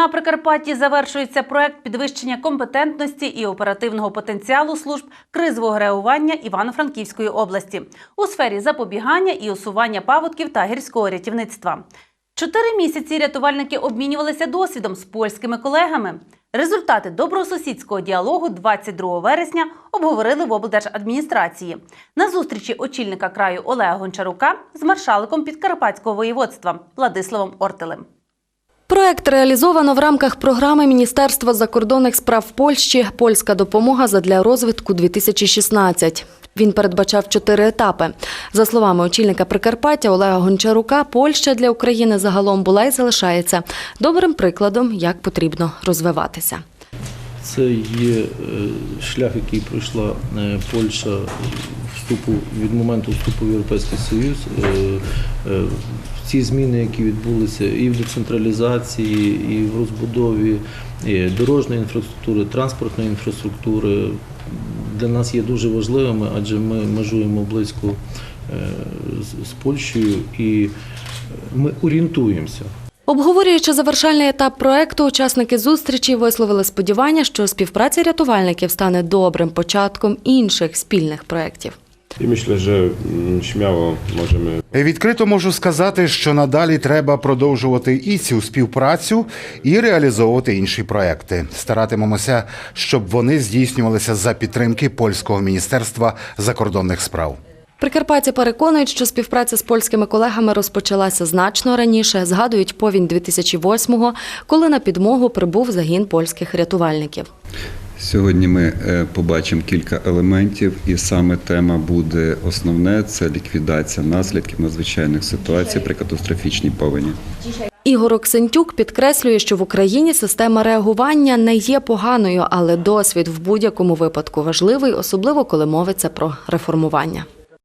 На Прикарпатті завершується проект підвищення компетентності і оперативного потенціалу служб кризового реагування Івано-Франківської області у сфері запобігання і усування паводків та гірського рятівництва. Чотири місяці рятувальники обмінювалися досвідом з польськими колегами. Результати добросусідського діалогу 22 вересня обговорили в облдержадміністрації. На зустрічі очільника краю Олега Гончарука з маршаликом Підкарпатського воєводства Владиславом Ортелем. Проект реалізовано в рамках програми Міністерства закордонних справ Польщі Польська допомога задля розвитку 2016. Він передбачав чотири етапи. За словами очільника Прикарпаття Олега Гончарука, Польща для України загалом була і залишається добрим прикладом, як потрібно розвиватися. Це є е, шлях, який пройшла е, Польща вступу від моменту вступу в Європейський Союз. Е, е, Ці зміни, які відбулися і в децентралізації, і в розбудові і дорожньої інфраструктури, транспортної інфраструктури, для нас є дуже важливими, адже ми межуємо близько е, з- з Польщею і ми орієнтуємося. Обговорюючи завершальний етап проекту, учасники зустрічі висловили сподівання, що співпраця рятувальників стане добрим початком інших спільних проєктів. Myślę, że mm, śmiało możemy Відкрито можу сказати, що надалі треба продовжувати і цю співпрацю, і реалізовувати інші проекти. Старатимемося, щоб вони здійснювалися за підтримки польського міністерства закордонних справ. Прикарпатці переконують, що співпраця з польськими колегами розпочалася значно раніше. Згадують повінь 2008-го, коли на підмогу прибув загін польських рятувальників. Сьогодні ми е, побачимо кілька елементів, і саме тема буде основне це ліквідація наслідків надзвичайних ситуацій при катастрофічній повені. Ігор Оксентюк підкреслює, що в Україні система реагування не є поганою, але досвід в будь-якому випадку важливий, особливо коли мовиться про реформування.